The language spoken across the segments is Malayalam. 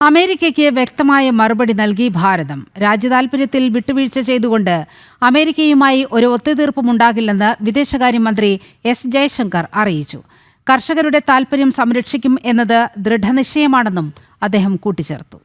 അമേരിക്കയ്ക്ക് വ്യക്തമായ മറുപടി നൽകി ഭാരതം. രാജ്യതാൽപര്യത്തിൽ വിട്ടുവീഴ്ച ചെയ്തുകൊണ്ട് അമേരിക്കയുമായി ഒരു ഒത്തുതീർപ്പുമുണ്ടാകില്ലെന്ന് വിദേശകാര്യമന്ത്രി എസ് ജയശങ്കർ അറിയിച്ചു. കർഷകരുടെ താൽപര്യം സംരക്ഷിക്കും എന്നത് ദൃഢനിശ്ചയമാണെന്നും അദ്ദേഹം കൂട്ടിച്ചേർത്തു.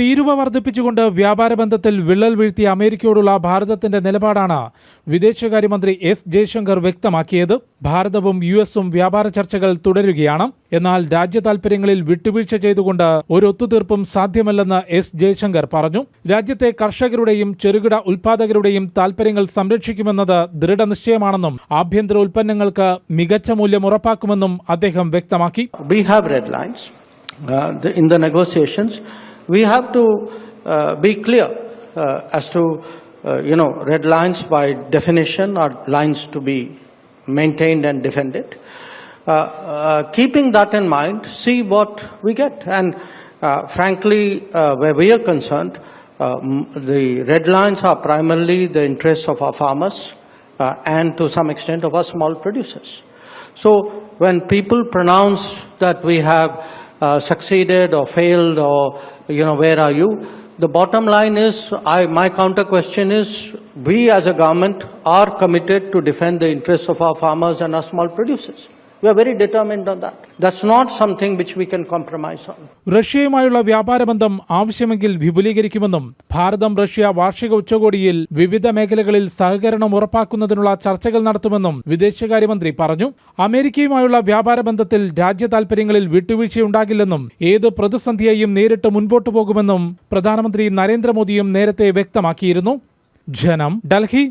തീരുവ വർദ്ധിപ്പിച്ചുകൊണ്ട് വ്യാപാര ബന്ധത്തിൽ വിള്ളൽ വീഴ്ത്തിയ അമേരിക്കയോടുള്ള ഭാരതത്തിന്റെ നിലപാടാണ് വിദേശകാര്യമന്ത്രി എസ് ജയശങ്കർ വ്യക്തമാക്കിയത്. ഭാരതവും യു എസും വ്യാപാര ചർച്ചകൾ തുടരുകയാണ്. എന്നാൽ രാജ്യ താൽപര്യങ്ങളിൽ വിട്ടുവീഴ്ച ചെയ്തുകൊണ്ട് ഒരു ഒത്തുതീർപ്പും സാധ്യമല്ലെന്ന് എസ് ജയശങ്കർ പറഞ്ഞു. രാജ്യത്തെ കർഷകരുടെയും ചെറുകിട ഉൽപാദകരുടെയും താൽപര്യങ്ങൾ സംരക്ഷിക്കുമെന്നത് ദൃഢനിശ്ചയമാണെന്നും ആഭ്യന്തര ഉൽപ്പന്നങ്ങൾക്ക് മികച്ച മൂല്യം ഉറപ്പാക്കുമെന്നും അദ്ദേഹം വ്യക്തമാക്കി. We have red lines. Uh, the- In the negotiations, we have to uh, be clear uh, as to, uh, you know, red lines by definition are lines to be maintained and defended. Uh, uh, Keeping that in mind, see what we get. And uh, frankly, uh, where we are concerned, uh, the red lines are primarily the interests of our farmers uh, and to some extent of our small producers. So when people pronounce that we have uh, succeeded or failed or, you know, where are you? The bottom line is, I, my counter question is, we as a government are committed to defend the interests of our farmers and our small producers. We are very determined on that. That's not something which we can compromise on. റഷ്യയുമായുള്ള വ്യാപാര ബന്ധം ആവശ്യമെങ്കിൽ വിപുലീകരിക്കുമെന്നും ഭാരതം റഷ്യ വാർഷിക ഉച്ചകോടിയിൽ വിവിധ മേഖലകളിൽ സഹകരണം ഉറപ്പാക്കുന്നതിനുള്ള ചർച്ചകൾ നടത്തുമെന്നും വിദേശകാര്യമന്ത്രി പറഞ്ഞു അമേരിക്കയുമായുള്ള വ്യാപാര ബന്ധത്തിൽ രാജ്യ താൽപര്യങ്ങളിൽ വിട്ടുവീഴ്ചയുണ്ടാകില്ലെന്നും ഏത് പ്രതിസന്ധിയെയും നേരിട്ട് മുൻപോട്ടു പോകുമെന്നും പ്രധാനമന്ത്രി നരേന്ദ്രമോദിയും നേരത്തെ വ്യക്തമാക്കിയിരുന്നു ജനം ഡൽഹി